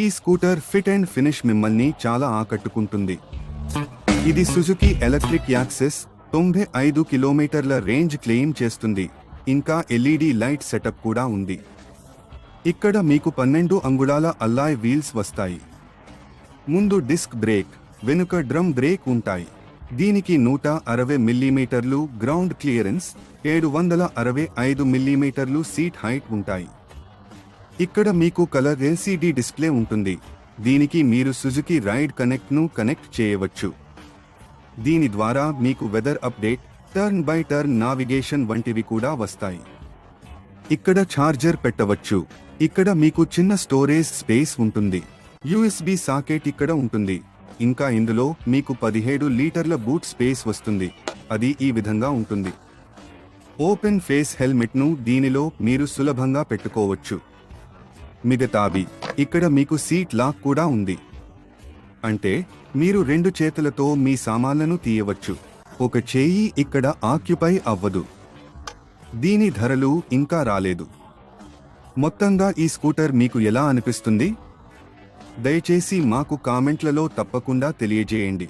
ఈ scooter fit and finish మిమ్మల్ని చాలా ఆకట్టుకుంటుంది. ఇది సుజుకి ఎలక్ట్రిక్ యాక్సెస్ తొంభై ఐదు కిలోమీటర్ల రేంజ్ క్లెయిమ్ చేస్తుంది. ఇంకా ఎల్ఈడి లైట్ సెటప్ కూడా ఉంది. ఇక్కడ మీకు పన్నెండు అంగుళాల అల్లాయ్ వీల్స్ వస్తాయి. ముందు డిస్క్ బ్రేక్ వెనుక డ్రమ్ బ్రేక్ ఉంటాయి. దీనికి నూట అరవై మిల్లీమీటర్లు గ్రౌండ్ క్లియరెన్స్ ఏడు వందల అరవై ఐదు మిల్లీమీటర్లు సీట్ హైట్ ఉంటాయి. ఇక్కడ మీకు కలర్ ఎల్సిడి డిస్ప్లే ఉంటుంది. దీనికి మీరు సుజుకి రైడ్ కనెక్ట్ను కనెక్ట్ చేయవచ్చు. దీని ద్వారా మీకు weather update turn by turn navigation వంటివి కూడా వస్తాయి. ఇక్కడ ఛార్జర్ పెట్టవచ్చు. ఇక్కడ మీకు చిన్న స్టోరేజ్ స్పేస్ ఉంటుంది. యుఎస్బి సాకెట్ ఇక్కడ ఉంటుంది. ఇంకా ఇందులో మీకు పదిహేడు లీటర్ల బూట్ స్పేస్ వస్తుంది. అది ఈ విధంగా ఉంటుంది. ఓపెన్ ఫేస్ హెల్మెట్ను దీనిలో మీరు సులభంగా పెట్టుకోవచ్చు. మిగతావి. ఇక్కడ మీకు సీట్ లాక్ కూడా ఉంది. అంటే మీరు రెండు చేతులతో మీ సామాన్లను తీయవచ్చు. ఒక చేయి ఇక్కడ ఆక్యుపై అవ్వదు. దీని ధరలు ఇంకా రాలేదు. మొత్తంగా ఈ స్కూటర్ మీకు ఎలా అనిపిస్తుంది? దయచేసి మాకు కామెంట్లలో తప్పకుండా తెలియజేయండి.